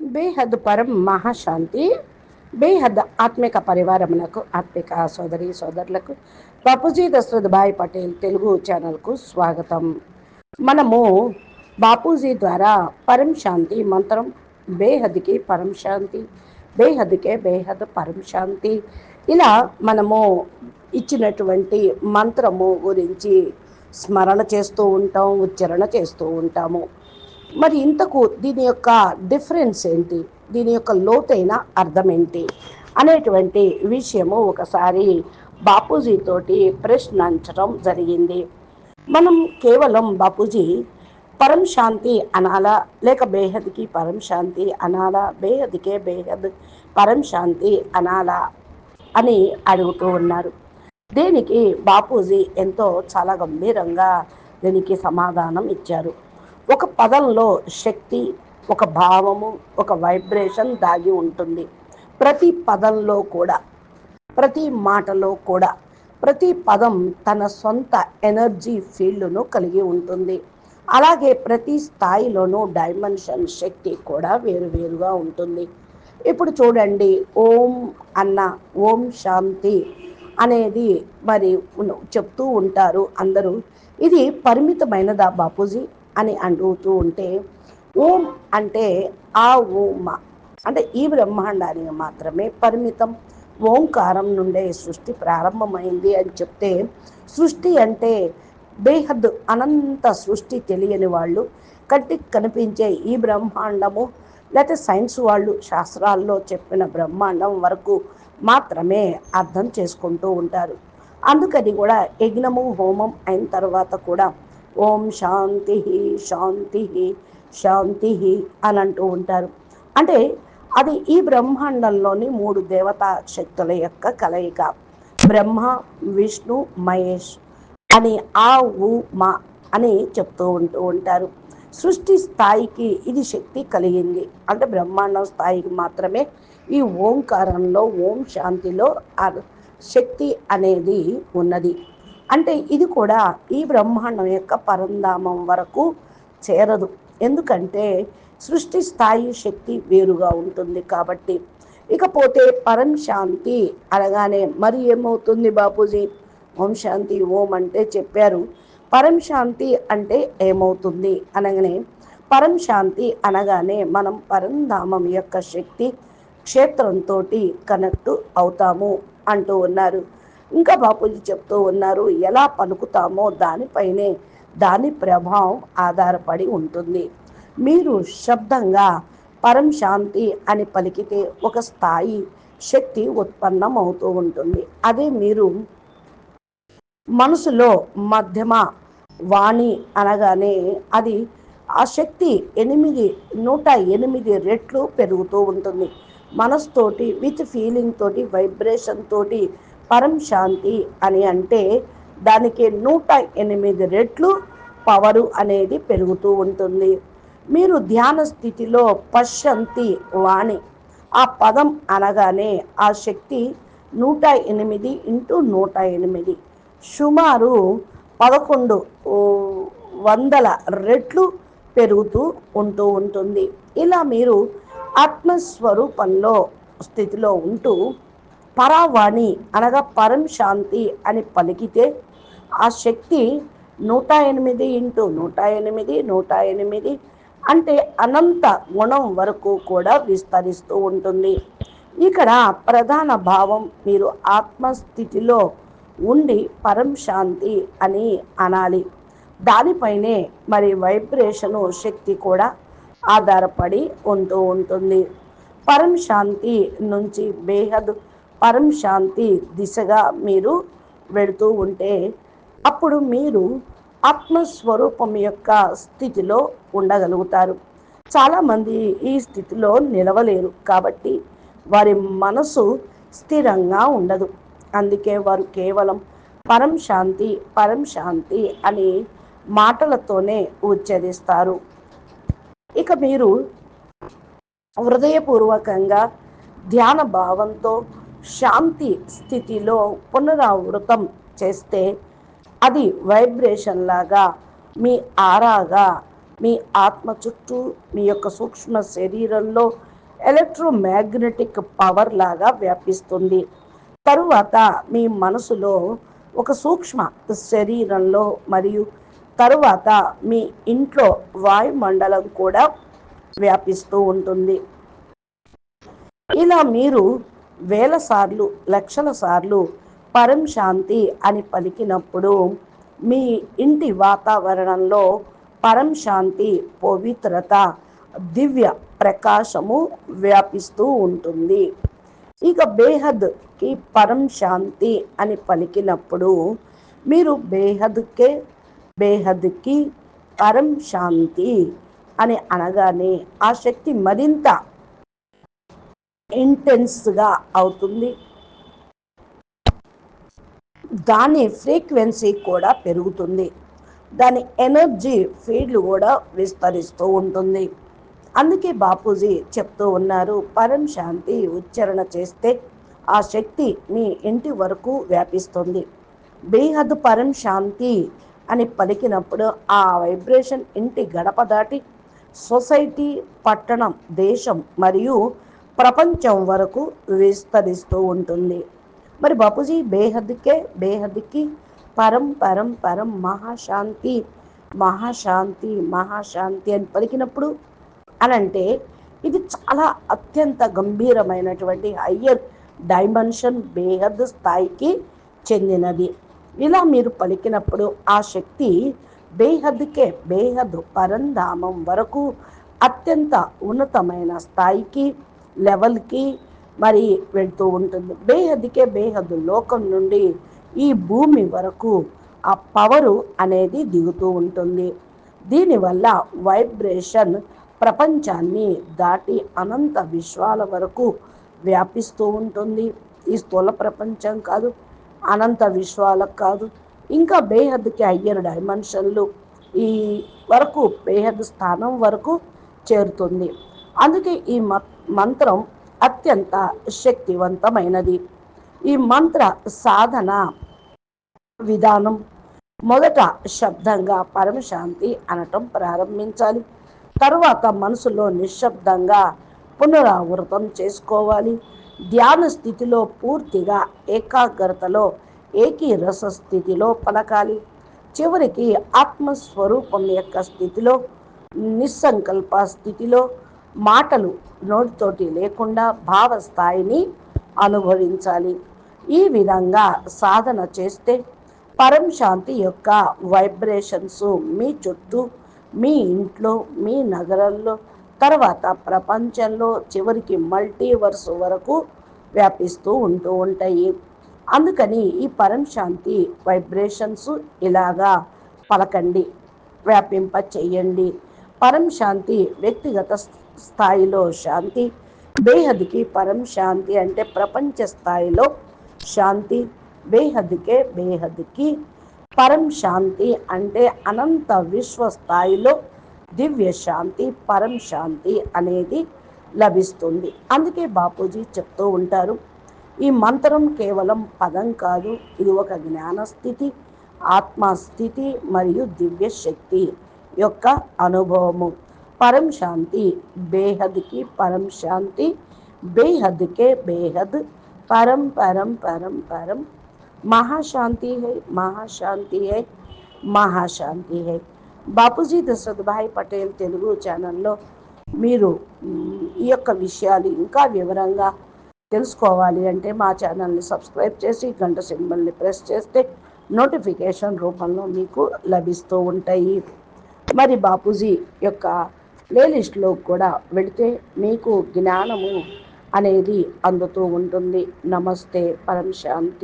బేహద్ పరం మహాశాంతి బేహద్ ఆత్మిక పరివారమునకు ఆత్మిక సోదరి సోదరులకు బాపూజీ దశరథ్ భాయ్ పటేల్ తెలుగు ఛానల్కు స్వాగతం. మనము బాపూజీ ద్వారా పరం శాంతి మంత్రం బేహద్కి పరం శాంతి బేహద్కే బేహద్ పరం శాంతి ఇలా మనము ఇచ్చినటువంటి మంత్రము గురించి స్మరణ చేస్తూ ఉంటాం ఉచ్చారణ చేస్తూ ఉంటాము. మరి ఇంతకు దీని యొక్క డిఫరెన్స్ ఏంటి? దీని యొక్క లోతైన అర్థం ఏంటి? అనేటువంటి విషయము ఒకసారి బాపూజీ తోటి ప్రశ్నించడం జరిగింది. మనం కేవలం బాపూజీ పరం శాంతి అనాలా లేక బేహద్కి పరం శాంతి అనాలా బేహద్కే బేహద్ పరం శాంతి అనాలా అని అడుగుతూ ఉన్నారు. దీనికి బాపూజీ ఎంతో చాలా గంభీరంగా దీనికి సమాధానం ఇచ్చారు. ఒక పదంలో శక్తి ఒక భావము ఒక వైబ్రేషన్ దాగి ఉంటుంది. ప్రతి పదంలో కూడా ప్రతి మాటలో కూడా ప్రతి పదం తన సొంత ఎనర్జీ ఫీల్డ్ను కలిగి ఉంటుంది. అలాగే ప్రతి స్థాయిలోనూ డైమెన్షన్ శక్తి కూడా వేరువేరుగా ఉంటుంది. ఇప్పుడు చూడండి ఓం అన్న ఓం శాంతి అనేది మరి చెప్తూ ఉంటారు అందరూ. ఇది పరిమితమైనదా బాపూజీ? అని అడుగుతూ ఉంటే ఓం అంటే ఆ ఓమ. అంటే ఈ బ్రహ్మాండానికి మాత్రమే పరిమితం. ఓంకారం నుండే సృష్టి ప్రారంభమైంది అని చెప్తే సృష్టి అంటే బేహద్ అనంత సృష్టి తెలియని వాళ్ళు కంటికి కనిపించే ఈ బ్రహ్మాండము లేకపోతే సైన్స్ వాళ్ళు శాస్త్రాల్లో చెప్పిన బ్రహ్మాండం వరకు మాత్రమే అర్థం చేసుకుంటూ ఉంటారు. అందుకని కూడా యజ్ఞము హోమం అయిన తర్వాత కూడా ఓం శాంతి శాంతి శాంతి అని అంటూ ఉంటారు. అంటే అది ఈ బ్రహ్మాండంలోని మూడు దేవతా శక్తుల యొక్క కలయిక. బ్రహ్మ విష్ణు మహేష్ అని ఆ ఉ మా అని చెప్తూ ఉంటూ ఉంటారు. సృష్టి స్థాయికి ఇది శక్తి కలిగింది. అంటే బ్రహ్మాండం స్థాయికి మాత్రమే ఈ ఓంకారంలో ఓం శాంతిలో శక్తి అనేది ఉన్నది. అంటే ఇది కూడా ఈ బ్రహ్మాండం యొక్క పరంధామం వరకు చేరదు. ఎందుకంటే సృష్టి స్థాయి శక్తి వేరుగా ఉంటుంది కాబట్టి. ఇకపోతే పరం శాంతి అనగానే మరి ఏమవుతుంది బాపూజీ? ఓం శాంతి ఓం అంటే చెప్పారు. పరం శాంతి అంటే ఏమవుతుంది అనగానే పరం శాంతి అనగానే మనం పరంధామం యొక్క శక్తి క్షేత్రంతో కనెక్ట్ అవుతాము అంటూ ఉన్నారు. ఇంకా బాపూజీ చెప్తూ ఉన్నారు ఎలా పలుకుతామో దానిపైనే దాని ప్రభావం ఆధారపడి ఉంటుంది. మీరు శబ్దంగా పరం శాంతి అని పలికితే ఒక స్థాయి శక్తి ఉత్పన్నం అవుతూ ఉంటుంది. అదే మీరు మనసులో మధ్యమ వాణి అనగానే అది ఆ శక్తి ఎనిమిది నూట ఎనిమిది రెట్లు పెరుగుతూ ఉంటుంది. మనస్తోటి విత్ ఫీలింగ్ తోటి వైబ్రేషన్ తోటి పరం శాంతి అని అంటే దానికి నూట ఎనిమిది రెట్లు పవరు అనేది పెరుగుతూ ఉంటుంది. మీరు ధ్యాన స్థితిలో పశ్చంతి వాణి ఆ పదం అనగానే ఆ శక్తి నూట ఎనిమిది ఇంటూ నూట ఎనిమిది. సుమారు పదకొండు వందల రెట్లు పెరుగుతూ ఉంటూ ఉంటుంది. ఇలా మీరు ఆత్మస్వరూపంలో స్థితిలో ఉంటూ పరావాణి అనగా పరం శాంతి అని పలికితే ఆ శక్తి నూట ఎనిమిది ఇంటూ నూట ఎనిమిది నూట ఎనిమిది అంటే అనంత గుణం వరకు కూడా విస్తరిస్తూ ఉంటుంది. ఇక్కడ ప్రధాన భావం మీరు ఆత్మస్థితిలో ఉండి పరం శాంతి అని అనాలి. దానిపైనే మరి వైబ్రేషను శక్తి కూడా ఆధారపడి ఉంటూ ఉంటుంది. పరం శాంతి నుంచి బేహద్ పరం శాంతి దిశగా మీరు వెళుతూ ఉంటే అప్పుడు మీరు ఆత్మస్వరూపం యొక్క స్థితిలో ఉండగలుగుతారు. చాలామంది ఈ స్థితిలో నిలవలేరు కాబట్టి వారి మనసు స్థిరంగా ఉండదు. అందుకే వారు కేవలం పరం శాంతి పరం శాంతి అని మాటలతోనే ఉచ్చరిస్తారు. ఇక మీరు హృదయపూర్వకంగా ధ్యాన భావంతో శాంతి స్థితిలో పునరావృతం చేస్తే అది వైబ్రేషన్ లాగా మీ ఆరాగా మీ ఆత్మ చుట్టూ మీ యొక్క సూక్ష్మ శరీరంలో ఎలక్ట్రోమాగ్నెటిక్ పవర్ లాగా వ్యాపిస్తుంది. తరువాత మీ మనసులో ఒక సూక్ష్మ శరీరంలో మరియు తరువాత మీ ఇంట్లో వాయుమండలం కూడా వ్యాపిస్తూ ఉంటుంది. ఇలా మీరు వేల సార్లు లక్షల సార్లు పరం శాంతి అని పలికినప్పుడు మీ ఇంటి వాతావరణంలో పరం శాంతి పవిత్రత దివ్య ప్రకాశము వ్యాపిస్తూ ఉంటుంది. ఇక బేహద్కి పరం శాంతి అని పలికినప్పుడు మీరు బేహద్కే బేహద్కి పరం శాంతి అని అనగానే ఆ శక్తి మరింత ఇంటెన్స్గా అవుతుంది. దాని ఫ్రీక్వెన్సీ కూడా పెరుగుతుంది. దాని ఎనర్జీ ఫీల్డ్ కూడా విస్తరిస్తూ ఉంటుంది. అందుకే బాపూజీ చెప్తూ ఉన్నారు పరం శాంతి ఉచ్చారణ చేస్తే ఆ శక్తి మీ ఇంటి వరకు వ్యాపిస్తుంది. బేహద్ పరం శాంతి అని పలికినప్పుడు ఆ వైబ్రేషన్ ఇంటి గడప దాటి సొసైటీ పట్టణం దేశం మరియు ప్రపంచం వరకు విస్తరిస్తూ ఉంటుంది. మరి బాపూజీ బేహద్కే బేహద్కి పరం పరం పరం మహాశాంతి మహాశాంతి మహాశాంతి అని పలికినప్పుడు అని అంటే ఇది చాలా అత్యంత గంభీరమైనటువంటి హయ్యర్ డైమెన్షన్ బేహద్ స్థాయికి చెందినది. ఇలా మీరు పలికినప్పుడు ఆ శక్తి బేహద్కే బేహద్ పరంధామం వరకు అత్యంత ఉన్నతమైన స్థాయికి లెవెల్కి మరి వెళ్తూ ఉంటుంది. బేహద్కే బేహద్దు లోకం నుండి ఈ భూమి వరకు ఆ పవరు అనేది దిగుతూ ఉంటుంది. దీనివల్ల వైబ్రేషన్ ప్రపంచాన్ని దాటి అనంత విశ్వాల వరకు వ్యాపిస్తూ ఉంటుంది. ఈ స్థూల ప్రపంచం కాదు అనంత విశ్వాలకు కాదు ఇంకా బేహద్కి అయ్యర్ డైమెన్షన్లు ఈ వరకు బేహద్ స్థానం వరకు చేరుతుంది. అందుకే ఈ మంత్రం అత్యంత శక్తివంతమైనది. ఈ మంత్ర సాధన విధానం మొదట శబ్దంగా పరమశాంతి అనటం ప్రారంభించాలి. తరువాత మనసులో నిశ్శబ్దంగా పునరావృతం చేసుకోవాలి. ధ్యాన స్థితిలో పూర్తిగా ఏకాగ్రతలో ఏకీరస స్థితిలో పలకాలి. చివరికి ఆత్మస్వరూపం యొక్క స్థితిలో నిస్సంకల్ప స్థితిలో మాటలు నోటితోటి లేకుండా భావస్థాయిని అనుభవించాలి. ఈ విధంగా సాధన చేస్తే పరం శాంతి యొక్క వైబ్రేషన్స్ మీ చుట్టూ మీ ఇంట్లో మీ నగరంలో తర్వాత ప్రపంచంలో చివరికి మల్టీవర్స్ వరకు వ్యాపిస్తూ ఉంటూ ఉంటాయి. అందుకని ఈ పరం శాంతి వైబ్రేషన్స్ ఇలాగా పలకండి వ్యాపింప చేయండి పరం శాంతి వ్యక్తిగత స్థాయిలో శాంతి బేహద్కి పరం శాంతి అంటే ప్రపంచ స్థాయిలో శాంతి బేహద్కే బేహద్కి పరం శాంతి అంటే అనంత విశ్వ స్థాయిలో దివ్య శాంతి పరం శాంతి అనేది లభిస్తుంది. అందుకే బాపూజీ చెప్తూ ఉంటారు ఈ మంత్రం కేవలం పదం కాదు ఇది ఒక జ్ఞానస్థితి ఆత్మస్థితి మరియు దివ్య శక్తి యొక్క అనుభవము. పరం శాంతి బేహద్కి పరం శాంతి బేహద్కే బేహద్ పరం పరం పరం పరం महाशांति है महाशांति है మహాశాంతి హై బాపూజీ దశరథ్ భాయ్ పటేల్ తెలుగు ఛానల్లో మీరు ఈ యొక్క విషయాలు ఇంకా వివరంగా తెలుసుకోవాలి అంటే మా ఛానల్ని సబ్స్క్రైబ్ చేసి గంట సింబల్ని ప్రెస్ చేస్తే నోటిఫికేషన్ రూపంలో మీకు లభిస్తూ ఉంటాయి మరి బాపూజీ యొక్క ప్లేలిస్ట్లో కూడా వెళితే మీకు జ్ఞానము అనేది అందుతూ ఉంటుంది. నమస్తే పరం శాంతి